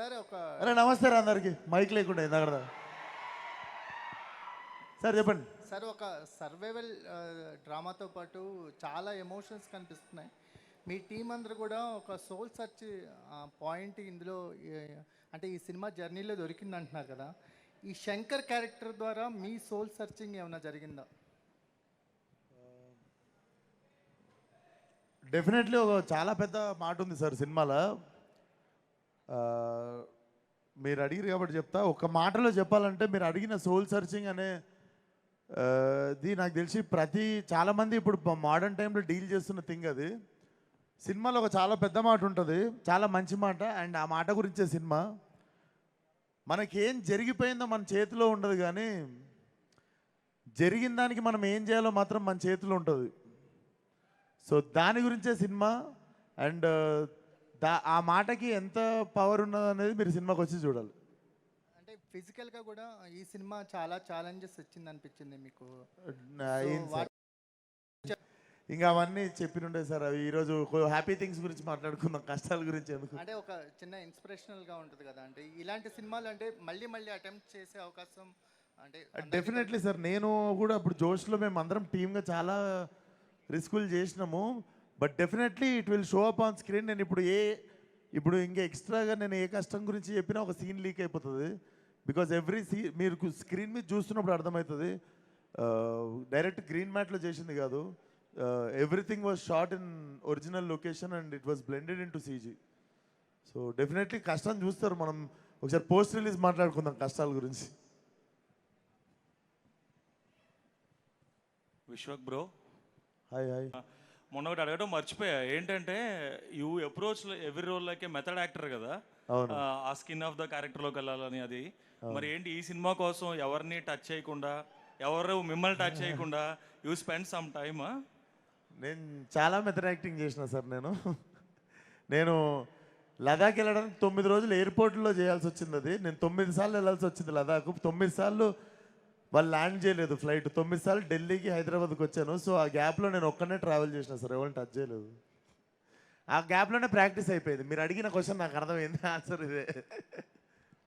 Sir ఒక అరే నమస్తే రా అందరికి. మైక్ లేకుండా ఇందాక సార్ చెప్పండి. సార్ ఒక సర్వైవల్ డ్రామాతో పాటు చాలా ఎమోషన్స్ కనిపిస్తున్నాయి. మీ టీం అందరూ కూడా ఒక సోల్ సర్చ్ పాయింట్ ఇందులో అంటే ఈ సినిమా జర్నీలో దొరికింది అంటున్నారు కదా. ఈ శంకర్ క్యారెక్టర్ ద్వారా మీ సోల్ సర్చింగ్ ఏమైనా జరిగిందా? డెఫినెట్లీ ఒక చాలా పెద్ద మాట ఉంది సార్ సినిమాలో. మీరు అడిగిరు కాబట్టి చెప్తా. ఒక మాటలో చెప్పాలంటే మీరు అడిగిన సోల్ సర్చింగ్ అనే ఇది నాకు తెలిసి ప్రతి చాలామంది ఇప్పుడు మోడర్న్ టైంలో డీల్ చేస్తున్న థింగ్ అది. సినిమాలో ఒక చాలా పెద్ద మాట ఉంటుంది. చాలా మంచి మాట. అండ్ ఆ మాట గురించే సినిమా. మనకేం జరిగిపోయిందో మన చేతిలో ఉండదు కానీ జరిగిన దానికి మనం ఏం చేయాలో మాత్రం మన చేతిలో ఉంటుంది. సో దాని గురించే సినిమా. అండ్ ఆ మాటకి ఎంత పవర్ ఉన్నది అనేది మీరు సినిమాకి వచ్చి చూడాలి. అంటే ఫిజికల్గా కూడా ఈ సినిమా చాలా ఛాలెంజెస్ వచ్చింది అనిపించింది మీకు ఇంకా అవన్నీ చెప్పినుండే సార్ అవి. ఈరోజు హ్యాపీ థింగ్స్ గురించి మాట్లాడుకుందాం. కష్టాల గురించి ఎందుకు? అంటే ఒక చిన్న ఇన్స్పిరేషనల్గా ఉంటుంది కదా. అంటే ఇలాంటి సినిమాలు అంటే మళ్ళీ మళ్ళీ అటెంప్ట్ చేసే అవకాశం అంటే డెఫినెట్లీ సార్. నేను కూడా ఇప్పుడు జోష్లో మేము అందరం టీమ్గా చాలా రిస్కులు చేసినాము. But definitely it will show up on screen నేను ఇప్పుడు ఏ ఇప్పుడు ఇంకా ఎక్స్ట్రాగా నేను ఏ కష్టం గురించి చెప్పినా ఒక సీన్ లీక్ అయిపోతుంది. బికాజ్ ఎవ్రీ సీ మీరు స్క్రీన్ మీద చూస్తున్నప్పుడు అర్థమవుతుంది. డైరెక్ట్ గ్రీన్ మ్యాట్లో చేసింది కాదు. Everything was shot in original location and it was blended in to CG so definitely కష్టం చూస్తారు మనం. ఒకసారి పోస్ట్ రిలీజ్ మాట్లాడుకుందాం కష్టాల గురించి. విశ్వక్ బ్రో. హాయ్ హాయ్ మొన్న ఒకటి అడగడం మర్చిపోయా. ఏంటంటే you approach every role like method actor కదా. ఆ, ఆ స్కిన్ ఆఫ్ ద క్యారెక్టర్లోకి వెళ్ళాలని అది. మరి ఏంటి ఈ సినిమా కోసం ఎవరిని టచ్ చేయకుండా ఎవరు మిమ్మల్ని టచ్ చేయకుండా యూ స్పెండ్ సమ్ టైమ్ నేను చాలా మెథడ్ యాక్టింగ్ చేసిన సార్ నేను. నేను లదాఖ్ వెళ్ళడానికి తొమ్మిది రోజులు ఎయిర్పోర్ట్లో చేయాల్సి వచ్చింది అది. నేను తొమ్మిది సార్లు వెళ్ళాల్సి వచ్చింది లదాఖ్. తొమ్మిది సార్లు వాళ్ళు ల్యాండ్ చేయలేదు ఫ్లైట్ తొమ్మిది సార్లు ఢిల్లీకి హైదరాబాద్కి వచ్చాను. సో ఆ గ్యాప్లో నేను ఒక్కనే ట్రావెల్ చేసిన సార్. ఎవరిని టచ్ చేయలేదు. ఆ గ్యాప్లోనే ప్రాక్టీస్ అయిపోయింది. మీరు అడిగిన క్వశ్చన్ నాకు అర్థమైంది. ఆన్సర్ ఇదే.